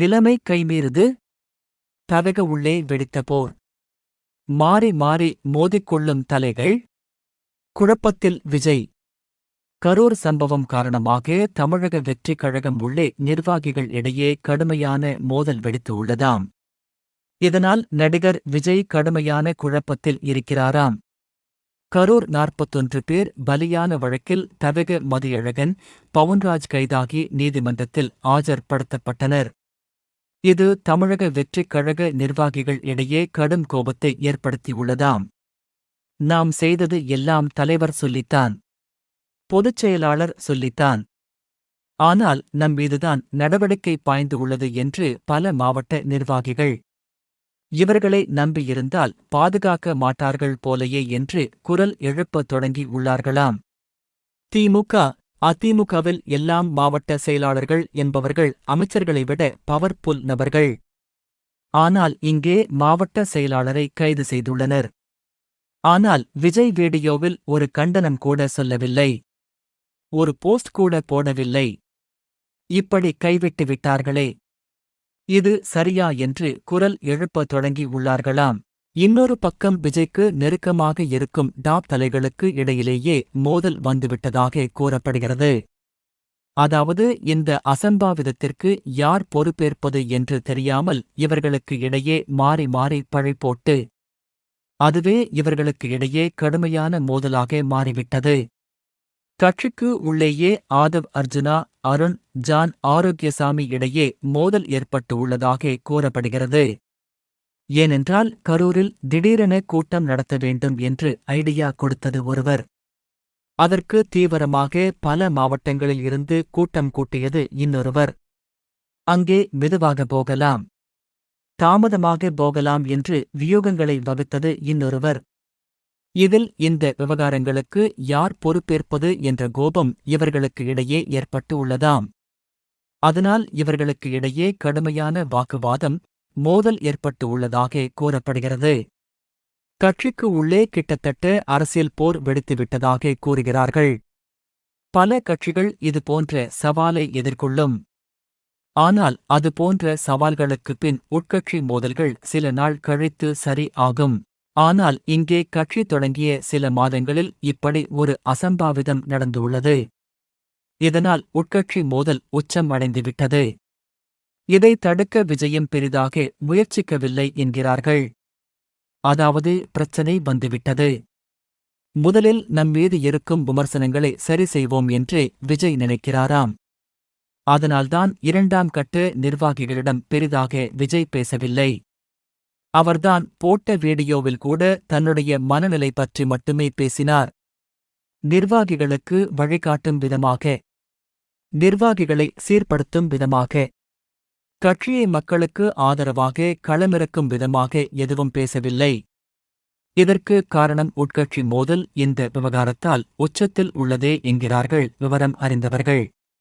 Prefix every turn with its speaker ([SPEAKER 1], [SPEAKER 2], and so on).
[SPEAKER 1] நிலைமை கைமீறுது. தவக உள்ளே வெடித்த போர். மாறி மாறி மோதிக்கொள்ளும் தலைகள். குழப்பத்தில் விஜய். கரூர் சம்பவம் காரணமாக தமிழக வெற்றிக் கழகம் உள்ளே நிர்வாகிகள் இடையே கடுமையான மோதல் வெடித்து உள்ளதாம். இதனால் நடிகர் விஜய் கடுமையான குழப்பத்தில் இருக்கிறாராம். கரூர் நாற்பத்தொன்று பேர் பலியான வழக்கில் தவக மதியழகன் பவுன்ராஜ் கைதாகி நீதிமன்றத்தில் ஆஜர்படுத்தப்பட்டனர். இது தமிழக வெற்றிக் கழக நிர்வாகிகள் இடையே கடும் கோபத்தை ஏற்படுத்தியுள்ளதாம். நாம் செய்தது எல்லாம் தலைவர் சொல்லித்தான். பொதுச் செயலாளர் சொல்லித்தான். ஆனால் நம் மீதுதான் நடவடிக்கை பாய்ந்து உள்ளது என்று பல மாவட்ட நிர்வாகிகள். இவர்களை நம்பியிருந்தால் பாதுகாக்க மாட்டார்கள் போலையே என்று குரல் எழுப்பத் தொடங்கி உள்ளார்களாம். திமுக அதிமுகவில் எல்லாம் மாவட்ட செயலாளர்கள் என்பவர்கள் அமைச்சர்களை விட பவர்புல் நபர்கள். ஆனால் இங்கே மாவட்ட செயலாளரை கைது செய்துள்ளனர். ஆனால் விஜய் வீடியோவில் ஒரு கண்டனம் கூட சொல்லவில்லை. ஒரு போஸ்ட் கூட போடவில்லை. இப்படி கைவிட்டு விட்டார்களே. இது சரியா என்று குரல் எழுப்பத் தொடங்கி உள்ளார்களாம். இன்னொரு பக்கம் விஜய்க்கு நெருக்கமாக இருக்கும் டாப் தலைகளுக்கு இடையிலேயே மோதல் வந்துவிட்டதாக கூறப்படுகிறது. அதாவது இந்த அசம்பாவிதத்திற்கு யார் பொறுப்பேற்பது என்று தெரியாமல் இவர்களுக்கு இடையே மாறி மாறி பழை போட்டு அதுவே இவர்களுக்கு இடையே கடுமையான மோதலாக மாறிவிட்டது. கட்சிக்கு உள்ளேயே ஆதவ் அர்ஜுனா அருண் ஜான் ஆரோக்கியசாமி இடையே மோதல் ஏற்பட்டு உள்ளதாக கூறப்படுகிறது. ஏனென்றால் கரூரில் திடீரென கூட்டம் நடத்த வேண்டும் என்று ஐடியா கொடுத்தது ஒருவர். அதற்கு தீவிரமாக பல மாவட்டங்களில் இருந்து கூட்டம் கூட்டியது இன்னொருவர். அங்கே மெதுவாக போகலாம். தாமதமாக போகலாம் என்று வியூகங்களை வகுத்தது இன்னொருவர். இதில் இந்த விவகாரங்களுக்கு யார் பொறுப்பேற்பது என்ற கோபம் இவர்களுக்கு இடையே ஏற்பட்டு உள்ளதாம். அதனால் இவர்களுக்கு இடையே கடுமையான வாக்குவாதம் மோதல் ஏற்பட்டு உள்ளதாக கூறப்படுகிறது. கட்சிக்கு உள்ளே கிட்டத்தட்ட அரசியல் போர் வெடித்துவிட்டதாக கூறுகிறார்கள். பல கட்சிகள் இது போன்ற சவாலை எதிர்கொள்ளும். ஆனால் அது போன்ற சவால்களுக்குப் பின் உட்கட்சி மோதல்கள் சில நாள் கழித்து சரி ஆகும். ஆனால் இங்கே கட்சி தொடங்கிய சில மாதங்களில் இப்படி ஒரு அசம்பாவிதம் நடந்துள்ளது. இதனால் உட்கட்சி மோதல் உச்சம் அடைந்துவிட்டது. இதை தடுக்க விஜயம் பெரிதாக முயற்சிக்கவில்லை என்கிறார்கள். அதாவது பிரச்சனை வந்துவிட்டது. முதலில் நம்மீது இருக்கும் விமர்சனங்களை சரி செய்வோம் என்று விஜய் நினைக்கிறாராம். அதனால்தான் இரண்டாம் கட்டு நிர்வாகிகளிடம் பெரிதாக விஜய் பேசவில்லை. அவர்தான் போட்ட வீடியோவில் கூட தன்னுடைய மனநிலை பற்றி மட்டுமே பேசினார். நிர்வாகிகளுக்கு வழிகாட்டும் விதமாக நிர்வாகிகளை சீர்படுத்தும் விதமாக கட்சியை மக்களுக்கு ஆதரவாக களமிறக்கும் விதமாக எதுவும் பேசவில்லை. இதற்கு காரணம் உட்கட்சி மோதல். இந்த விவகாரத்தால் உச்சத்தில் உள்ளதே என்கிறார்கள் விவரம் அறிந்தவர்கள்.